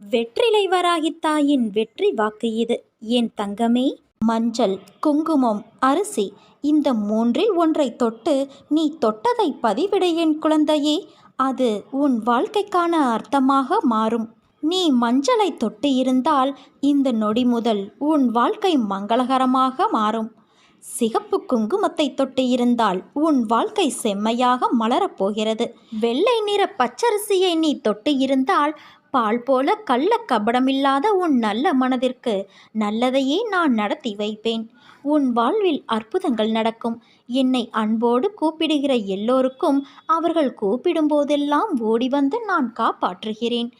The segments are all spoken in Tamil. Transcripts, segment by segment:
வெற்றிலை வராகி தாயின் வெற்றி வாக்கு இது. என் தங்கமே? மஞ்சள் குங்குமம் அரிசி இந்த மூன்றில் ஒன்றை தொட்டு நீ தொட்டதை பதிவிட என் குழந்தையே. அது உன் வாழ்க்கைக்கான அர்த்தமாக மாறும். நீ மஞ்சளை தொட்டு இருந்தால் இந்த நொடி முதல் உன் வாழ்க்கை மங்களகரமாக மாறும். சிகப்பு குங்குமத்தை தொட்டு இருந்தால் உன் வாழ்க்கை செம்மையாக மலரப்போகிறது வெள்ளை நிற பச்சரிசியை நீ தொட்டு இருந்தால் பால் போல கள்ள கபடமில்லாத உன் நல்ல மனதிற்கு நல்லதையே நான் நடத்தி வைப்பேன். உன் வாழ்வில் அற்புதங்கள் நடக்கும். என்னை அன்போடு கூப்பிடுகிற எல்லோருக்கும் அவர்கள் கூப்பிடும் போதெல்லாம் ஓடி வந்து நான் காப்பாற்றுகிறேன்.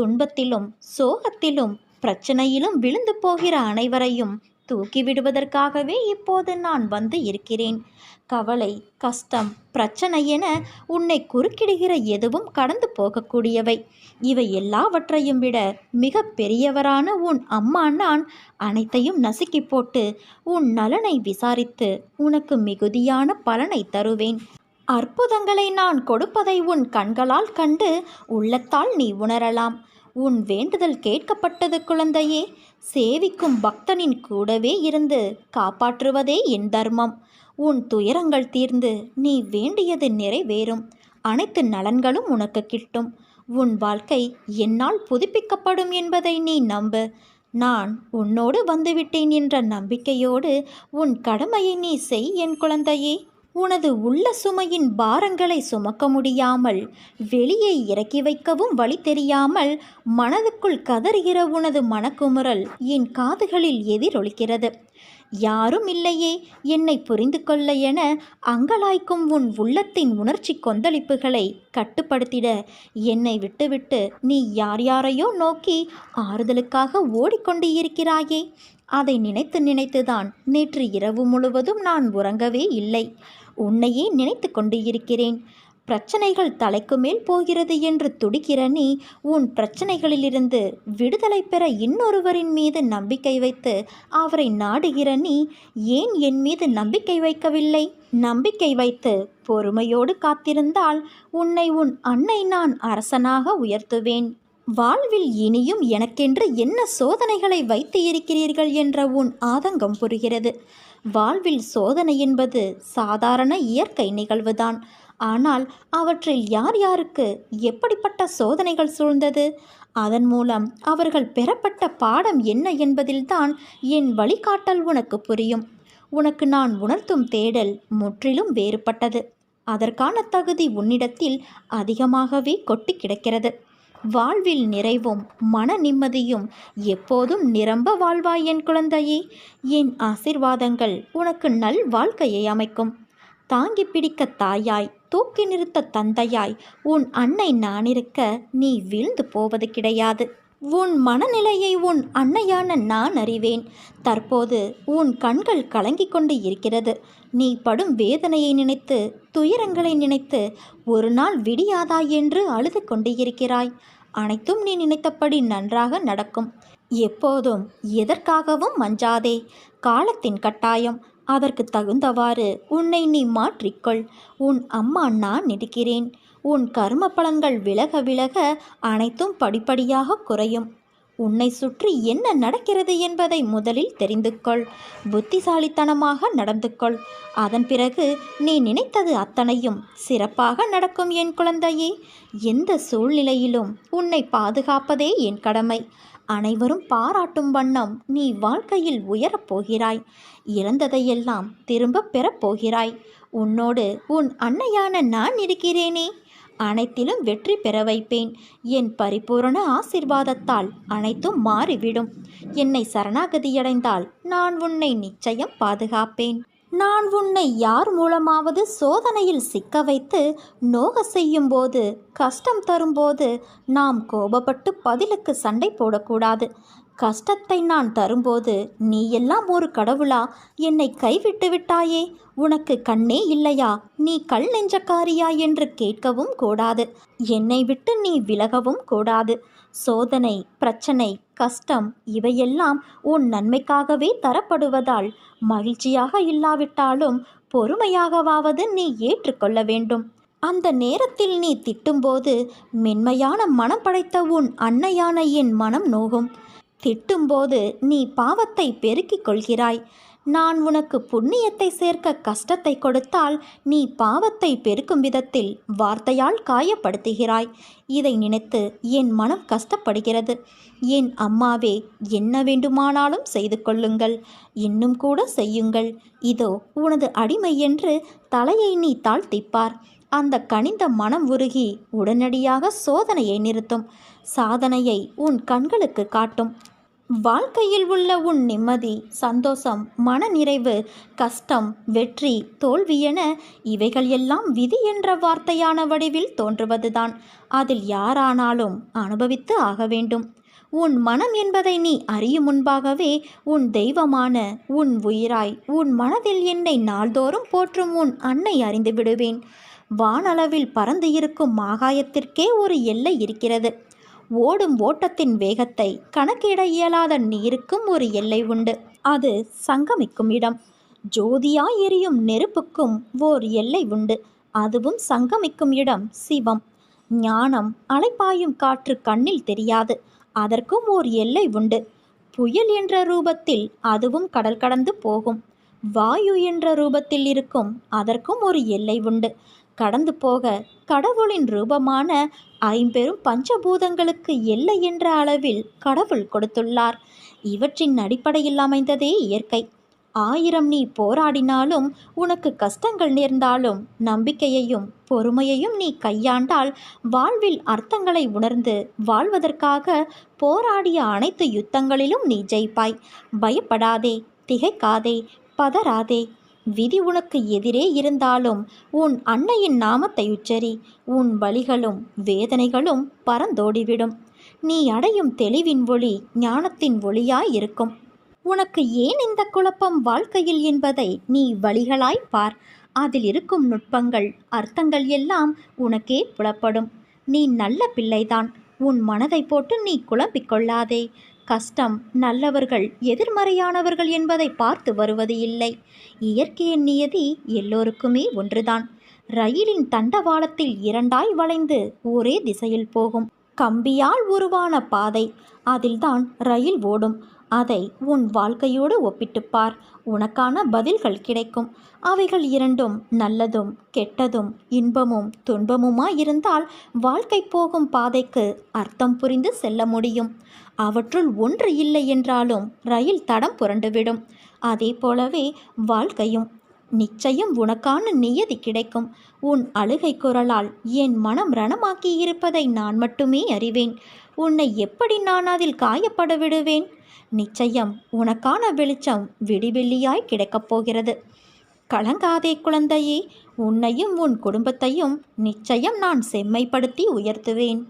துன்பத்திலும் சோகத்திலும் பிரச்சனையிலும் விழுந்து போகிற அனைவரையும் தூக்கிவிடுவதற்காகவே இப்போது நான் வந்து இருக்கிறேன். கவலை கஷ்டம் பிரச்சனை என உன்னை குறுக்கிடுகிற எதுவும் கடந்து போகக்கூடியவை. இவை எல்லாவற்றையும் விட மிக பெரியவரான உன் அம்மா நான் அனைத்தையும் நசுக்கி போட்டு உன் நலனை விசாரித்து உனக்கு மிகுதியான பலனை தருவேன். அற்புதங்களை நான் கொடுப்பதை உன் கண்களால் கண்டு உள்ளத்தால் நீ உணரலாம். உன் வேண்டுதல் கேட்கப்பட்டது குழந்தையே சேவிக்கும் பக்தனின் கூடவே இருந்து காப்பாற்றுவதே என் தர்மம். உன் துயரங்கள் தீர்ந்து நீ வேண்டியது நிறைவேறும். அனைத்து நலன்களும் உனக்கு கிட்டும். உன் வாழ்க்கை என்னால் புதுப்பிக்கப்படும் என்பதை நீ நம்பு. நான் உன்னோடு வந்துவிட்டேன் என்ற நம்பிக்கையோடு உன் கடமையை நீ செய் என் குழந்தையே. உனது உள்ள சுமையின் பாரங்களை சுமக்க முடியாமல் வெளியே இறக்கி வைக்கவும் வழி தெரியாமல் மனதுக்குள் கதறுகிற உனது மனக்குமுறல் என் காதுகளில் எதிரொலிக்கிறது. யாரும் இல்லையே என்னை புரிந்து கொள்ள என அங்கலாய்க்கும் உன் உள்ளத்தின் உணர்ச்சி கொந்தளிப்புகளை கட்டுப்படுத்திட என்னை விட்டுவிட்டு நீ யார் யாரையோ நோக்கி ஆறுதலுக்காக ஓடிக்கொண்டு இருக்கிறாயே. அதை நினைத்து நினைத்துதான் நேற்று இரவு முழுவதும் நான் உறங்கவே இல்லை. உன்னையே நினைத்து கொண்டு இருக்கிறேன். பிரச்சனைகள் தலைக்கு மேல் போகிறது என்று துடிக்கிற நீ உன் பிரச்சனைகளிலிருந்து விடுதலை பெற இன்னொருவரின் மீது நம்பிக்கை வைத்து அவரை நாடுகிற நீ ஏன் என் மீது நம்பிக்கை வைக்கவில்லை? நம்பிக்கை வைத்து பொறுமையோடு காத்திருந்தால் உன்னை உன் அன்னை நான் அரசனாக உயர்த்துவேன். வாழ்வில் இனியும் எனக்கென்று என்ன சோதனைகளை வைத்து இருக்கிறீர்கள் என்ற உன் ஆதங்கம் புரிகிறது. வாழ்வில் சோதனை என்பது சாதாரண இயற்கை நிகழ்வுதான். ஆனால் அவற்றில் யார் யாருக்கு எப்படிப்பட்ட சோதனைகள் சூழ்ந்தது? அதன் மூலம் அவர்கள் பெறப்பட்ட பாடம் என்ன என்பதில்தான் என் வழிகாட்டல் உனக்கு புரியும். உனக்கு நான் உணர்த்தும் தேடல் முற்றிலும் வேறுபட்டது. அதற்கான தகுதி உன்னிடத்தில் அதிகமாகவே கொட்டி கிடக்கிறது. வாழ்வில் நிறைவும் மன நிம்மதியும் எப்போதும் நிரம்ப வாழ்வாய் என் குழந்தையே. என் ஆசிர்வாதங்கள் உனக்கு நல் வாழ்க்கையை அமைக்கும். தாங்கி பிடிக்க தாயாய் தூக்கி நிறுத்த தந்தையாய் உன் அன்னை நானிருக்க நீ வீழ்ந்து போவது கிடையாது. உன் மனநிலையை உன் அன்னையான நான் அறிவேன். தற்போது உன் கண்கள் கலங்கிக் கொண்டு இருக்கிறது. நீ படும் வேதனையை நினைத்து துயரங்களை நினைத்து ஒரு நாள் விடியாதா என்று அழுது கொண்டு இருக்கிறாய். அனைத்தும் நீ நினைத்தபடி நன்றாக நடக்கும். எப்போதும் எதற்காகவும் மஞ்சாதே. காலத்தின் கட்டாயம். அதற்கு தகுந்தவாறு உன்னை நீ மாற்றிக்கொள். உன் அம்மா நான் இருக்கிறேன் உன் கர்ம பலன்கள் விலக விலக அனைத்தும் படிப்படியாக குறையும். உன்னை சுற்றி என்ன நடக்கிறது என்பதை முதலில் தெரிந்து கொள் புத்திசாலித்தனமாக நடந்து கொள் அதன் பிறகு நீ நினைத்தது அத்தனையும் சிறப்பாக நடக்கும் என் குழந்தையே. எந்த சூழ்நிலையிலும் உன்னை பாதுகாப்பதே என் கடமை. அனைவரும் பாராட்டும் வண்ணம் நீ வாழ்க்கையில் உயரப் போகிறாய். இழந்ததையெல்லாம் திரும்பப் பெறப் போகிறாய். உன்னோடு உன் அன்னையான நான் இருக்கிறேனே. அனைத்திலும் வெற்றி பெற வைப்பேன். என் பரிபூரண ஆசிர்வாதத்தால் அனைத்தும் மாறிவிடும். என்னை சரணாகதியடைந்தால் நான் உன்னை நிச்சயம் பாதுகாப்பேன். நான் உன்னை யார் மூலமாவது சோதனையில் சிக்க வைத்து நோக செய்யும்போது கஷ்டம் தரும்போது நாம் கோபப்பட்டு பதிலுக்கு சண்டை போடக்கூடாது. கஷ்டத்தை நான் தரும்போது நீ எல்லாம் ஒரு கடவுளா? என்னை கைவிட்டு விட்டாயே. உனக்கு கண்ணே இல்லையா? நீ கல் நெஞ்சக்காரியா என்று கேட்கவும் கூடாது. என்னை விட்டு நீ விலகவும் கூடாது. சோதனை பிரச்சனை கஷ்டம் இவையெல்லாம் உன் நன்மைக்காகவே தரப்படுவதால் மகிழ்ச்சியாக இல்லாவிட்டாலும் பொறுமையாகவாவது நீ ஏற்றுக்கொள்ள வேண்டும். அந்த நேரத்தில் நீ திட்டும்போது மென்மையான மனம் படைத்த உன் அன்னையான என் மனம் நோகும். திட்டும்போது நீ பாவத்தை பெருக்கிக் கொள்கிறாய். நான் உனக்கு புண்ணியத்தை சேர்க்க கஷ்டத்தை கொடுத்தால் நீ பாவத்தை பெருக்கும் விதத்தில் வார்த்தையால் காயப்படுத்துகிறாய். இதை நினைத்து என் மனம் கஷ்டப்படுகிறது. என் அம்மாவே என்ன வேண்டுமானாலும் செய்து கொள்ளுங்கள். இன்னும் கூட செய்யுங்கள். இதோ உனது அடிமை என்று தலையை நீ தாழ்த்திப்பார். அந்த கனிந்த மனம் உருகி உடனடியாக சோதனையை நிறுத்தும். சாதனையை உன் கண்களுக்கு காட்டும். வாழ்க்கையில் உள்ள உன் நிம்மதி சந்தோஷம் மனநிறைவு கஷ்டம் வெற்றி தோல்வி என இவைகள் எல்லாம் விதி என்ற வார்த்தையான வடிவில் தோன்றுவதுதான். அதில் யாரானாலும் அனுபவித்து ஆக வேண்டும். உன் மனம் என்பதை நீ அறியும் முன்பாகவே உன் தெய்வமான உன் உயிராய் உன் மனதில் என்னை நாள்தோறும் போற்றும் உன் அன்னை அறிந்து விடுவேன். வானளவில் பறந்து இருக்கும் ஆகாயத்திற்கே ஒரு எல்லை இருக்கிறது. ஓடும் ஓட்டத்தின் வேகத்தை கணக்கிட இயலாத நீருக்கும் ஒரு எல்லை உண்டு. அது சங்கமிக்கும் இடம். ஜோதியாய் எரியும் நெருப்புக்கும் ஓர் எல்லை உண்டு. அதுவும் சங்கமிக்கும் இடம் சிவம். ஞானம் அலைப்பாயும் காற்று கண்ணில் தெரியாது. அதற்கும் ஓர் எல்லை உண்டு. புயல் என்ற ரூபத்தில் அதுவும் கடல் கடந்து போகும். வாயு என்ற ரூபத்தில் இருக்கும் அதற்கும் ஒரு எல்லை உண்டு. கடந்து போக கடவுளின் ரூபமான ஐம்பெரும் பஞ்சபூதங்களுக்கு எல்லை என்ற அளவில் கடவுள் கொடுத்துள்ளார். இவற்றின் அடிப்படையில் அமைந்ததே இயற்கை. ஆயிரம் நீ போராடினாலும் உனக்கு கஷ்டங்கள் நேர்ந்தாலும் நம்பிக்கையையும் பொறுமையையும் நீ கையாண்டால் வாழ்வில் அர்த்தங்களை உணர்ந்து வாழ்வதற்காக போராடிய அனைத்து யுத்தங்களிலும் நீ ஜெயிப்பாய். பயப்படாதே திகைக்காதே பதறாதே. விதி உனக்கு எதிரே இருந்தாலும் உன் அன்னையின் நாமத்தை உச்சரி. உன் வழிகளும் வேதனைகளும் பறந்தோடிவிடும். நீ அடையும் தெளிவின் ஒளி ஞானத்தின் ஒளியாய் இருக்கும். உனக்கு ஏன் இந்த குழப்பம் வாழ்க்கையில் என்பதை நீ வழிகளாய் பார். அதில் இருக்கும் நுட்பங்கள் அர்த்தங்கள் எல்லாம் உனக்கே புலப்படும். நீ நல்ல பிள்ளைதான். உன் மனதை போட்டு நீ குழம்பிக் கொள்ளாதே. கஷ்டம் நல்லவர்கள் எதிர்மறையானவர்கள் என்பதை பார்த்து வருவது இல்லை. இயற்கையின் நியதி எல்லோருக்குமே ஒன்றுதான். ரயிலின் தண்டவாளத்தில் இரண்டாய் வளைந்து ஒரே திசையில் போகும். கம்பியால் உருவான பாதை. அதில்தான் ரயில் ஓடும். அதை உன் வாழ்க்கையோடு ஒப்பிட்டுப்பார் உனக்கான பதில்கள் கிடைக்கும். அவைகள் இரண்டும் நல்லதும் கெட்டதும் இன்பமும் துன்பமுமாயிருந்தால் வாழ்க்கை போகும் பாதைக்கு அர்த்தம் புரிந்து செல்ல முடியும். அவற்றுள் ஒன்று இல்லை என்றாலும் ரயில் தடம் புரண்டுவிடும். அதே போலவே வாழ்க்கையும் நிச்சயம் உனக்கான நியதி கிடைக்கும். உன் அழுகை குரலால் என் மனம் ரணமாக்கி இருப்பதை நான் மட்டுமே அறிவேன். உன்னை எப்படி நான் அதில் காயப்பட விடுவேன்? நிச்சயம் உனக்கான வெளிச்சம் விடிவெள்ளியாய் கிடைக்கப் போகிறது. கலங்காதே குழந்தையே உன்னையும் உன் குடும்பத்தையும் நிச்சயம் நான் செம்மைப்படுத்தி உயர்த்துவேன்.